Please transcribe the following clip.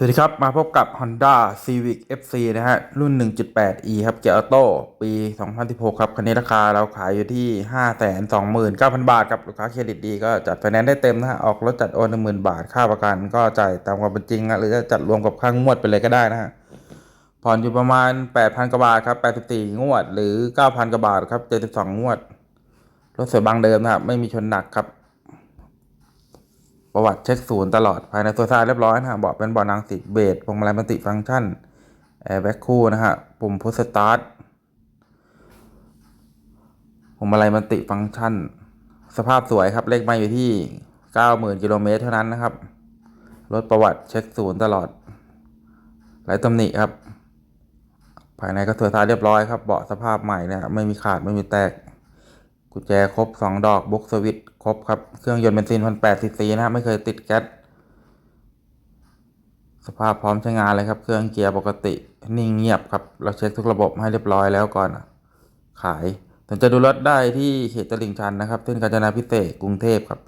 สวัสดีครับ มาพบกับ Honda Civic FC นะฮะ รุ่น 1.8e ครับ เกียร์ออโต้ ปี 2016 ครับ คันนี้ราคาเราขายอยู่ที่ 529,000 บาทครับ ลูกค้าเครดิตดีก็จัดไฟแนนซ์ได้เต็มนะฮะ ออกรถจัดโอน 10,000 บาท ค่าประกันก็จ่ายตามความเป็นจริงนะหรือจะจัดรวมกับค่างวดไปเลยก็ได้นะฮะ ผ่อนอยู่ประมาณ 8,000 กว่าบาทครับ 84 งวด หรือ 9,000 กว่าบาทครับ 72 งวด รถสวยบางเดิมนะครับ ไม่มีชนหนักครับ ประวัติเช็คศูนย์ตลอดภายในตัวซายเรียบร้อยนะฮะเบาะเป็นเบาะนางสีเบจพวงมาลัยมัลติฟังก์ชันแอร์แบ็คคู่นะฮะปุ่มพุชสตาร์ทพวงมาลัยมัลติฟังก์ชัน สภาพสวยครับเลขไมาอยู่ที่90,000กิโลเมตรเท่านั้นนะครับรถประวัติเช็คศูนย์ตลอดไร้ตำหนิครับ ภายในก็สวยสะอาดเรียบร้อยครับเบาะสภาพใหม่นะครับไม่มีขาดไม่มีแตก กุญแจครบ 2 ดอกบุ๊กสวิตครบครับ เครื่องยนต์เบนซินพันแปดซีซีนะครับ ไม่เคยติดแก๊สสภาพพร้อมใช้งานเลยครับ เครื่องเกียร์ปกติ นิ่งเงียบครับ เราเช็คทุกระบบให้เรียบร้อยแล้วก่อน ขายสนใจดูรถได้ที่เขตตลิ่งชันนะครับเส้นกาญจนาพิเศษกรุงเทพครับ